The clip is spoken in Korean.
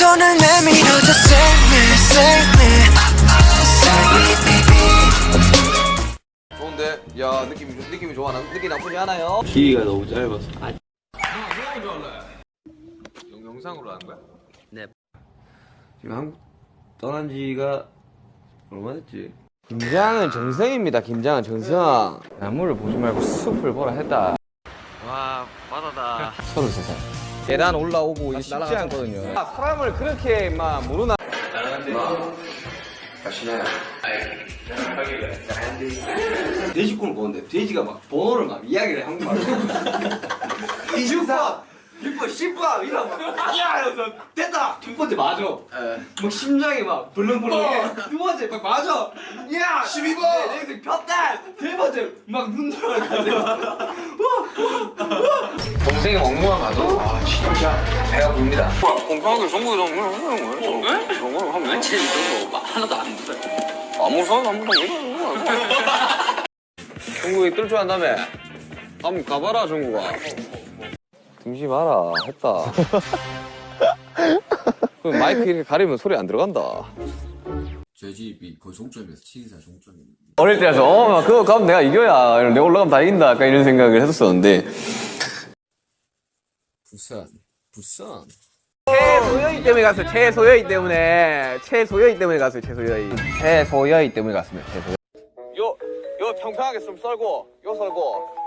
손을 내밀어줘 Save me, save me Save me, baby 좋은데? 야 느낌이 좋- 느낌이 좋아. 나- 느낌 나쁘지 않아요? 길이가 너무 짧아서 영, 영상으로 하는 거야? 지금 한국 떠난 지가 얼마 됐지? 김장은 정성입니다. 김장은 정성. 나무를 보지 말고 숲을 보라 했다. 와 바다다 33살. 계단 올라오고 이게 쉽지 않거든요. 아, 사람을 그렇게 막 모르나? 돼지국을 보는데 돼지가 막 번호를 막 이야기를 한국말로 24 6번 10번 이러고 막 야 이러면서 됐다. 첫 번째 맞아. 막 심장이 막 벌렁벌렁해. 두 번째 막 맞아. 야 12번. 내 폈다. 세 번째 막 눈 돌아가지고 동생이 엉뚱한 가도 아 진짜 배가 부릅니다. 공평하게 정국이 좀 왜? 정국 하면 왜? 제일 무서운 거 하나도 안 무서워. 안 무서워? 안 무서워? 왜 그래? 정국이 뜰 줄 안다며. 한번 가봐라 정국아. 등시 마라 했다. 그 마이크 이렇게 가리면 소리 안 들어간다. 저희 집이 거의 종점이어서 7사 종점입니다. 어릴 때라서 어 그거 가면 내가 이겨야 내가 올라가면 다 이긴다 약간 이런 생각을 했었었는데 부산, 부산. 최소여이 때문에 갔어요. 최소여이 때문에. 최소여이 때문에 갔어요. 최소여이 최소여이 때문에 갔습니다. 최소여이 요, 요 평평하게 좀 썰고 요 썰고